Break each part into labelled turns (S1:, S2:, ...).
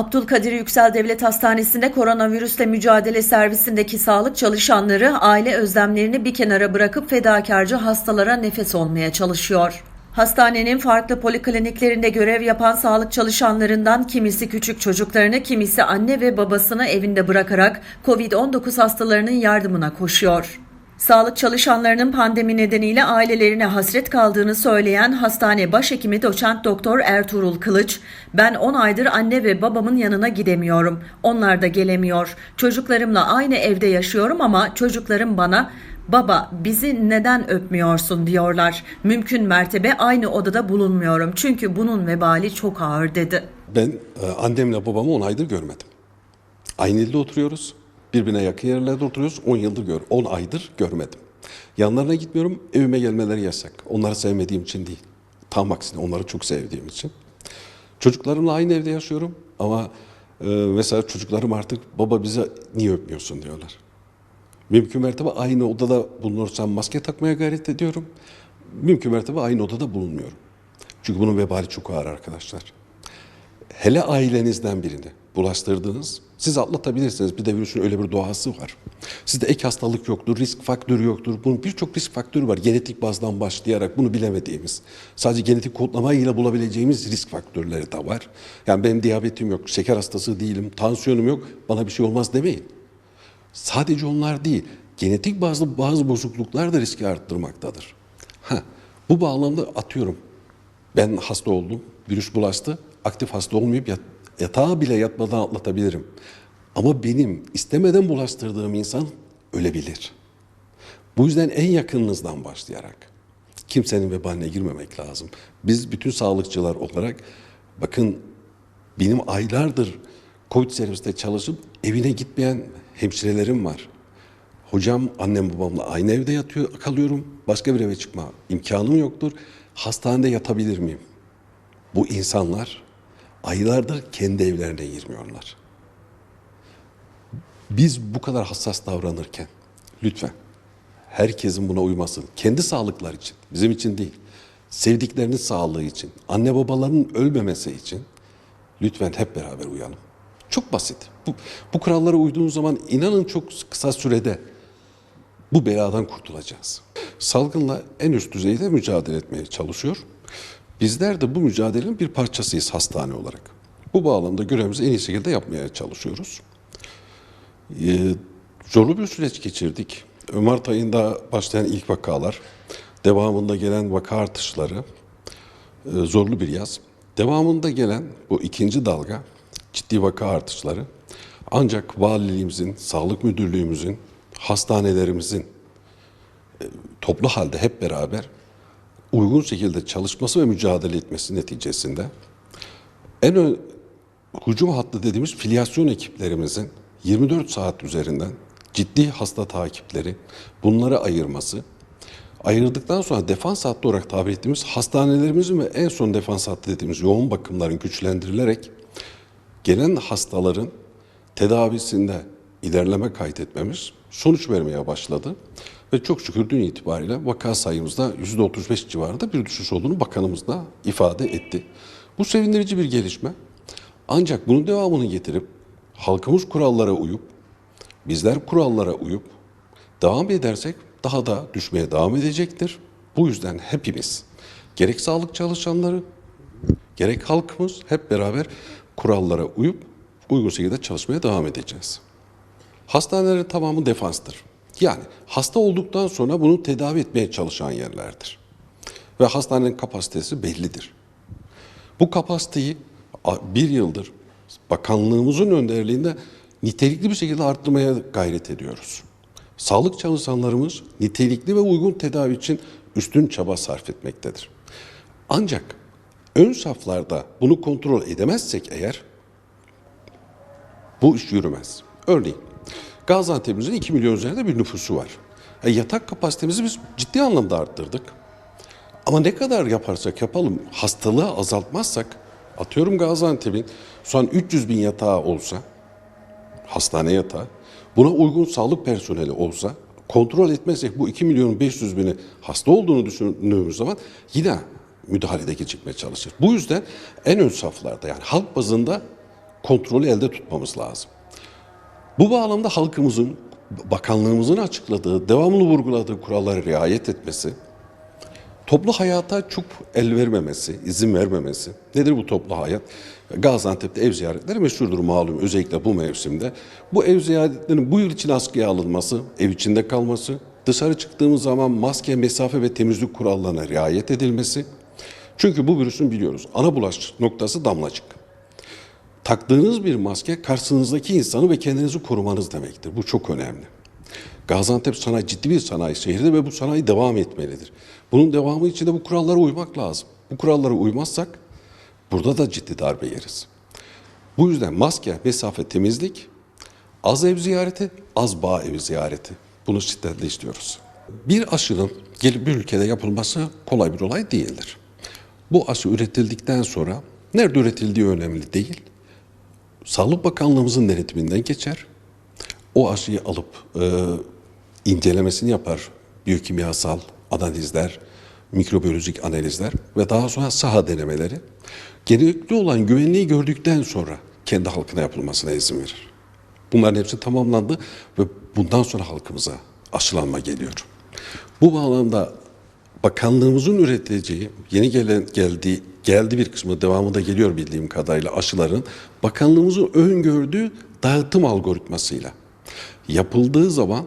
S1: Abdülkadir Yüksel Devlet Hastanesi'nde koronavirüsle mücadele servisindeki sağlık çalışanları aile özlemlerini bir kenara bırakıp fedakarca hastalara nefes olmaya çalışıyor. Hastanenin farklı polikliniklerinde görev yapan sağlık çalışanlarından kimisi küçük çocuklarını, kimisi anne ve babasını evinde bırakarak COVID-19 hastalarının yardımına koşuyor. Sağlık çalışanlarının pandemi nedeniyle ailelerine hasret kaldığını söyleyen hastane başhekimi doçent doktor Ertuğrul Kılıç, ben 10 aydır anne ve babamın yanına gidemiyorum. Onlar da gelemiyor. Çocuklarımla aynı evde yaşıyorum ama çocuklarım bana Baba bizi neden öpmüyorsun diyorlar. Mümkün mertebe aynı odada bulunmuyorum çünkü bunun vebali çok ağır dedi.
S2: Ben e, annemle babamı 10 aydır görmedim. Aynı ilde oturuyoruz. Birbirine yakın yerlerde oturuyoruz. 10 yıldır gör, 10 aydır görmedim. Yanlarına gitmiyorum. Evime gelmeleri yasak. Onları sevmediğim için değil. Tam aksine onları çok sevdiğim için. Çocuklarımla aynı evde yaşıyorum ama e, mesela çocuklarım artık baba bize niye öpmüyorsun diyorlar. Mümkün mertebe aynı odada bulunursam maske takmaya gayret ediyorum. Mümkün mertebe aynı odada bulunmuyorum. Çünkü bunun vebali çok ağır arkadaşlar. Hele ailenizden birini bulaştırdığınız, siz atlatabilirsiniz. Bir de virüsün öyle bir doğası var. Sizde ek hastalık yoktur, risk faktörü yoktur. Bunun birçok risk faktörü var. Genetik bazdan başlayarak bunu bilemediğimiz. Sadece genetik kodlamayla bulabileceğimiz risk faktörleri de var. Yani benim diyabetim yok, şeker hastası değilim, tansiyonum yok, bana bir şey olmaz demeyin. Sadece onlar değil, genetik bazı bazı bozukluklar da riski arttırmaktadır. Ha, bu bağlamda atıyorum. Ben hasta oldum, virüs bulaştı, aktif hasta olmayıp yat, yatağa bile yatmadan atlatabilirim. Ama benim istemeden bulaştırdığım insan ölebilir. Bu yüzden en yakınınızdan başlayarak kimsenin vebaline girmemek lazım. Biz bütün sağlıkçılar olarak bakın benim aylardır Covid serviste çalışıp evine gitmeyen hemşirelerim var. Hocam annem babamla aynı evde yatıyor, kalıyorum. Başka bir eve çıkma imkanım yoktur. Hastanede yatabilir miyim? Bu insanlar aylardır kendi evlerine girmiyorlar. Biz bu kadar hassas davranırken lütfen herkesin buna uyması, kendi sağlıklar için, bizim için değil, sevdiklerinin sağlığı için, anne babaların ölmemesi için lütfen hep beraber uyalım. Çok basit. Bu, bu kurallara uyduğunuz zaman inanın çok kısa sürede bu beladan kurtulacağız. Salgınla en üst düzeyde mücadele etmeye çalışıyor. Bizler de bu mücadelenin bir parçasıyız hastane olarak. Bu bağlamda görevimizi en iyi şekilde yapmaya çalışıyoruz. Ee, zorlu bir süreç geçirdik. Mart ayında başlayan ilk vakalar, devamında gelen vaka artışları, e, zorlu bir yaz. Devamında gelen bu ikinci dalga, ciddi vaka artışları ancak valiliğimizin, sağlık müdürlüğümüzün, hastanelerimizin e, toplu halde hep beraber uygun şekilde çalışması ve mücadele etmesi neticesinde en ön, hücum hattı dediğimiz filyasyon ekiplerimizin 24 saat üzerinden ciddi hasta takipleri, bunları ayırması, ayırdıktan sonra defans hattı olarak tabir ettiğimiz hastanelerimizin ve en son defans hattı dediğimiz yoğun bakımların güçlendirilerek gelen hastaların tedavisinde ilerleme kaydetmemiz sonuç vermeye başladı. Ve çok şükür dün itibariyle vaka sayımızda %35 civarında bir düşüş olduğunu bakanımız da ifade etti. Bu sevindirici bir gelişme. Ancak bunun devamını getirip halkımız kurallara uyup, bizler kurallara uyup devam edersek daha da düşmeye devam edecektir. Bu yüzden hepimiz gerek sağlık çalışanları gerek halkımız hep beraber kurallara uyup uygun şekilde çalışmaya devam edeceğiz. Hastanelerin tamamı defanstır. Yani hasta olduktan sonra bunu tedavi etmeye çalışan yerlerdir. Ve hastanenin kapasitesi bellidir. Bu kapasiteyi bir yıldır bakanlığımızın önderliğinde nitelikli bir şekilde arttırmaya gayret ediyoruz. Sağlık çalışanlarımız nitelikli ve uygun tedavi için üstün çaba sarf etmektedir. Ancak ön saflarda bunu kontrol edemezsek eğer bu iş yürümez. Örneğin Gaziantep'imizin 2 milyon üzerinde bir nüfusu var. E, yatak kapasitemizi biz ciddi anlamda arttırdık. Ama ne kadar yaparsak yapalım hastalığı azaltmazsak atıyorum Gaziantep'in an 300 bin yatağı olsa hastane yatağı buna uygun sağlık personeli olsa kontrol etmezsek bu 2 milyon 500 bini hasta olduğunu düşündüğümüz zaman yine müdahalede gecikmeye çalışır. Bu yüzden en ön saflarda yani halk bazında kontrolü elde tutmamız lazım. Bu bağlamda halkımızın, bakanlığımızın açıkladığı, devamlı vurguladığı kurallara riayet etmesi, toplu hayata çok el vermemesi, izin vermemesi. Nedir bu toplu hayat? Gaziantep'te ev ziyaretleri meşhurdur malum özellikle bu mevsimde. Bu ev ziyaretlerinin bu yıl için askıya alınması, ev içinde kalması, dışarı çıktığımız zaman maske, mesafe ve temizlik kurallarına riayet edilmesi. Çünkü bu virüsün biliyoruz ana bulaş noktası damlacık. Taktığınız bir maske karşınızdaki insanı ve kendinizi korumanız demektir. Bu çok önemli. Gaziantep sanayi ciddi bir sanayi şehridir ve bu sanayi devam etmelidir. Bunun devamı için de bu kurallara uymak lazım. Bu kurallara uymazsak burada da ciddi darbe yeriz. Bu yüzden maske, mesafe, temizlik, az ev ziyareti, az bağ evi ziyareti. Bunu şiddetle istiyoruz. Bir aşının gelip bir ülkede yapılması kolay bir olay değildir. Bu aşı üretildikten sonra nerede üretildiği önemli değil. Sağlık Bakanlığımızın denetiminden geçer. O aşıyı alıp e, incelemesini yapar biyokimyasal analizler, mikrobiyolojik analizler ve daha sonra saha denemeleri. Gerekli olan güvenliği gördükten sonra kendi halkına yapılmasına izin verir. Bunların hepsi tamamlandı ve bundan sonra halkımıza aşılanma geliyor. Bu bağlamda bakanlığımızın üreteceği yeni gelen geldi geldi bir kısmı devamında geliyor bildiğim kadarıyla aşıların bakanlığımızın öngördüğü dağıtım algoritmasıyla yapıldığı zaman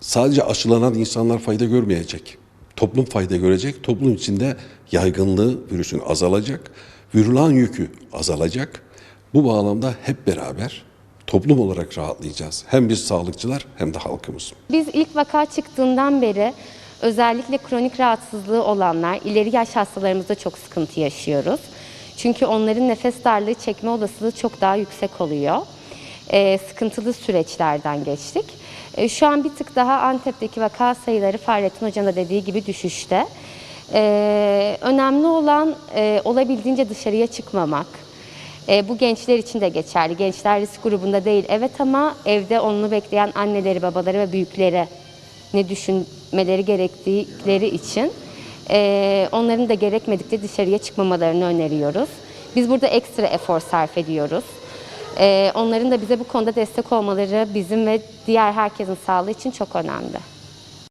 S2: sadece aşılanan insanlar fayda görmeyecek. Toplum fayda görecek. Toplum içinde yaygınlığı virüsün azalacak. Virülan yükü azalacak. Bu bağlamda hep beraber toplum olarak rahatlayacağız. Hem biz sağlıkçılar hem de halkımız.
S3: Biz ilk vaka çıktığından beri özellikle kronik rahatsızlığı olanlar, ileri yaş hastalarımızda çok sıkıntı yaşıyoruz. Çünkü onların nefes darlığı çekme olasılığı çok daha yüksek oluyor. Ee, sıkıntılı süreçlerden geçtik. Ee, şu an bir tık daha Antep'teki vaka sayıları Fahrettin Hoca'nın da dediği gibi düşüşte. Ee, önemli olan e, olabildiğince dışarıya çıkmamak. E, bu gençler için de geçerli. Gençler risk grubunda değil evet ama evde onu bekleyen anneleri, babaları ve büyükleri ne düşünmeleri gerektikleri için e, onların da gerekmedikçe dışarıya çıkmamalarını öneriyoruz. Biz burada ekstra efor sarf ediyoruz. E, onların da bize bu konuda destek olmaları bizim ve diğer herkesin sağlığı için çok önemli.